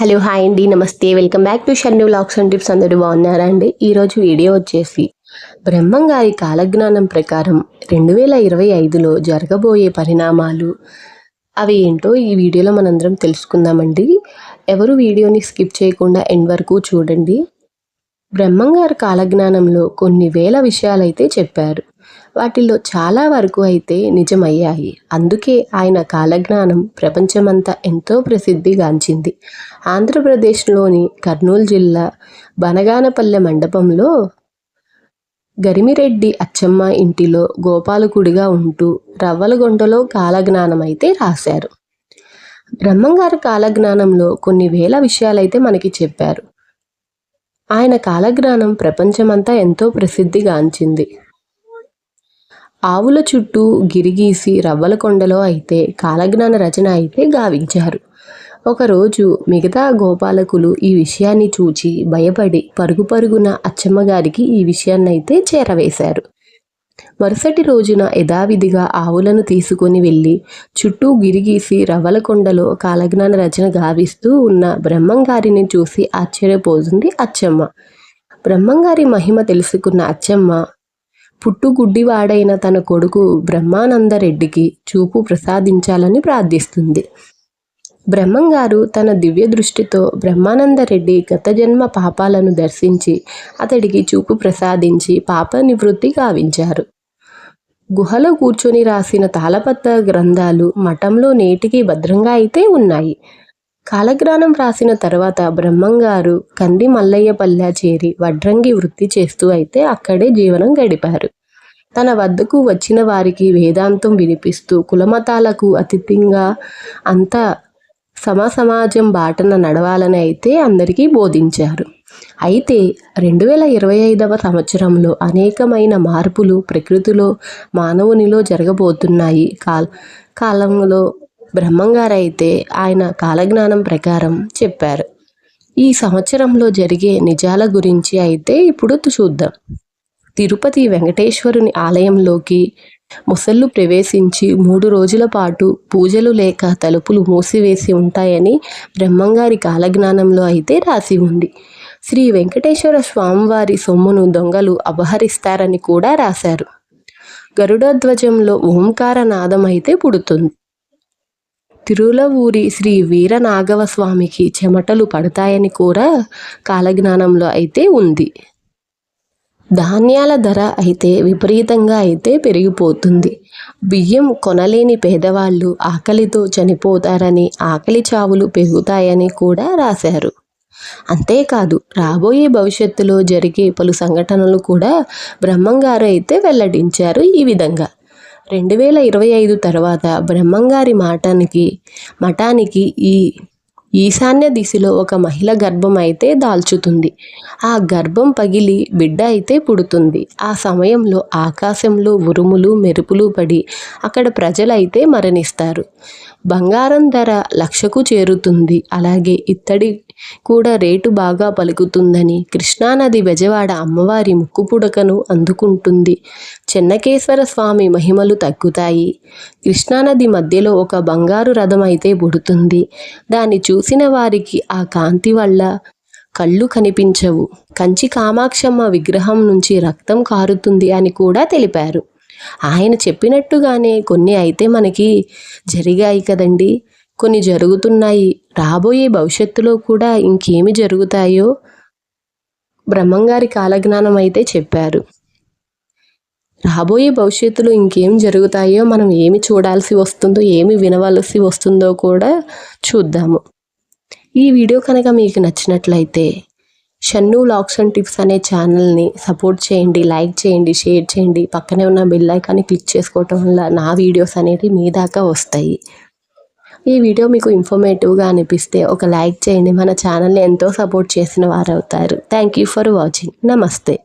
Hello hi అండి నమస్తే. Welcome back to Shannu vlogs and tips. అందరూ బాగున్నారా అండి? ఈరోజు వీడియో వచ్చేసి బ్రహ్మం గారి కాలజ్ఞానం ప్రకారం రెండు వేల ఇరవై ఐదులో జరగబోయే పరిణామాలు. అవి ఏంటో ఈ వీడియోలో మనందరం తెలుసుకుందామండి. ఎవరు వీడియోని స్కిప్ చేయకుండా ఎండ్ వరకు చూడండి. బ్రహ్మంగారు కాలజ్ఞానంలో కొన్ని వేల విషయాలైతే చెప్పారు. వాటిల్లో చాలా వరకు అయితే నిజమయ్యాయి. అందుకే ఆయన కాలజ్ఞానం ప్రపంచమంతా ఎంతో ప్రసిద్ధిగాంచింది. ఆంధ్రప్రదేశ్లోని కర్నూలు జిల్లా బనగానపల్లె మండపంలో గరిమిరెడ్డి అచ్చమ్మ ఇంటిలో గోపాలకుడిగా ఉంటూ రవ్వలగొండలో కాలజ్ఞానం అయితే రాశారు. బ్రహ్మంగారు కాలజ్ఞానంలో కొన్ని వేల విషయాలైతే మనకి చెప్పారు. ఆయన కాలజ్ఞానం ప్రపంచమంతా ఎంతో ప్రసిద్ధిగాంచింది. ఆవుల చుట్టూ గిరిగీసి రవ్వల కొండలో అయితే కాలజ్ఞాన రచన అయితే గావించారు. ఒకరోజు మిగతా గోపాలకులు ఈ విషయాన్ని చూచి భయపడి పరుగు పరుగున అచ్చమ్మగారికి ఈ విషయాన్ని అయితే చేరవేశారు. మరుసటి రోజున యథావిధిగా ఆవులను తీసుకొని వెళ్ళి చుట్టూ గిరిగీసి రవ్వలకొండలో కాలజ్ఞాన రచన గావిస్తూ ఉన్న బ్రహ్మంగారిని చూసి ఆశ్చర్యపోతుంది అచ్చమ్మ. బ్రహ్మంగారి మహిమ తెలుసుకున్న అచ్చమ్మ పుట్టుగుడ్డివాడైన తన కొడుకు బ్రహ్మానందరెడ్డికి చూపు ప్రసాదించాలని ప్రార్థిస్తుంది. బ్రహ్మంగారు తన దివ్య దృష్టితో బ్రహ్మానందరెడ్డి గత జన్మ పాపాలను దర్శించి అతడికి చూపు ప్రసాదించి పాప నివృత్తి గావించారు. గుహలో కూర్చొని రాసిన తాళపత్ర గ్రంథాలు మఠంలో నేటికి భద్రంగా అయితే ఉన్నాయి. కాలజ్ఞానం రాసిన తర్వాత బ్రహ్మంగారు కంది మల్లయ్యపల్లె చేరి వడ్రంగి వృత్తి చేస్తూ అయితే అక్కడే జీవనం గడిపారు. తన వద్దకు వచ్చిన వారికి వేదాంతం వినిపిస్తూ కులమతాలకు అతిథిగా అంతా సమసమాజం బాటన నడవాలని అయితే అందరికీ బోధించారు. అయితే రెండు వేల ఇరవై ఐదవ సంవత్సరంలో అనేకమైన మార్పులు ప్రకృతిలో మానవునిలో జరగబోతున్నాయి. కాల్ కాలంలో బ్రహ్మంగారైతే ఆయన కాలజ్ఞానం ప్రకారం చెప్పారు. ఈ సంవత్సరంలో జరిగే నిజాల గురించి అయితే ఇప్పుడు చూద్దాం. తిరుపతి వెంకటేశ్వరుని ఆలయంలోకి ముసళ్ళు ప్రవేశించి మూడు రోజుల పాటు పూజలు లేక తలుపులు మూసివేసి ఉంటాయని బ్రహ్మంగారి కాలజ్ఞానంలో అయితే రాసి ఉంది. శ్రీ వెంకటేశ్వర స్వామివారి సొమ్మును దొంగలు అపహరిస్తారని కూడా రాశారు. గరుడధ్వజంలో ఓంకార నాదం అయితే పుడుతుంది. తిరులవూరి శ్రీ వీరనాగవ స్వామికి చెమటలు పడతాయని కూడా కాలజ్ఞానంలో అయితే ఉంది. ధాన్యాల ధర అయితే విపరీతంగా అయితే పెరిగిపోతుంది. బియ్యం కొనలేని పేదవాళ్ళు ఆకలితో చనిపోతారని ఆకలి చావులు పెరుగుతాయని కూడా రాశారు. అంతేకాదు రాబోయే భవిష్యత్తులో జరిగే పలు సంఘటనలు కూడా బ్రహ్మంగారు అయితే వెల్లడించారు ఈ విధంగా. రెండు వేల ఇరవై ఐదు తర్వాత బ్రహ్మంగారి మాటానికి మఠానికి ఈ ఈశాన్య దిశలో ఒక మహిళ గర్భం అయితే దాల్చుతుంది. ఆ గర్భం పగిలి బిడ్డ అయితే పుడుతుంది. ఆ సమయంలో ఆకాశంలో ఉరుములు మెరుపులు పడి అక్కడ ప్రజలైతే మరణిస్తారు. బంగారం ధర లక్షకు చేరుతుంది. అలాగే ఇత్తడి కూడా రేటు బాగా పలుకుతుందని కృష్ణానది బెజవాడ అమ్మవారి ముక్కు పుడకను అందుకుంటుంది. చెన్నకేశ్వర స్వామి మహిమలు తగ్గుతాయి. కృష్ణానది మధ్యలో ఒక బంగారు రథం అయితే పుడుతుంది. దాన్ని చూసిన వారికి ఆ కాంతి వల్ల కళ్ళు కనిపించవు. కంచి కామాక్షమ్మ విగ్రహం నుంచి రక్తం కారుతుంది అని కూడా తెలిపారు. ఆయన చెప్పినట్టుగానే కొన్ని అయితే మనకి జరిగాయి కదండి. కొన్ని జరుగుతున్నాయి. రాబోయే భవిష్యత్తులో కూడా ఇంకేమి జరుగుతాయో బ్రహ్మంగారి కాలజ్ఞానం అయితే చెప్పారు. రాబోయే భవిష్యత్తులో ఇంకేం జరుగుతాయో మనం ఏమి చూడాల్సి వస్తుందో ఏమి వినవలసి వస్తుందో కూడా చూద్దాము. ఈ వీడియో కనుక మీకు నచ్చినట్లయితే షన్ను లాక్స్ అండ్ టిప్స్ అనే ఛానల్ని సపోర్ట్ చేయండి లైక్ చేయండి షేర్ చేయండి. పక్కనే ఉన్న బెల్ ఐకాన్ని క్లిక్ చేసుకోవటం వల్ల నా వీడియోస్ అనేవి మీ దాకా వస్తాయి. ఈ వీడియో మీకు ఇన్ఫర్మేటివ్గా అనిపిస్తే ఒక లైక్ చేయండి. మన ఛానల్ని ఎంతో సపోర్ట్ చేసిన వారు అవుతారు థ్యాంక్ యూ ఫర్ వాచింగ్. నమస్తే.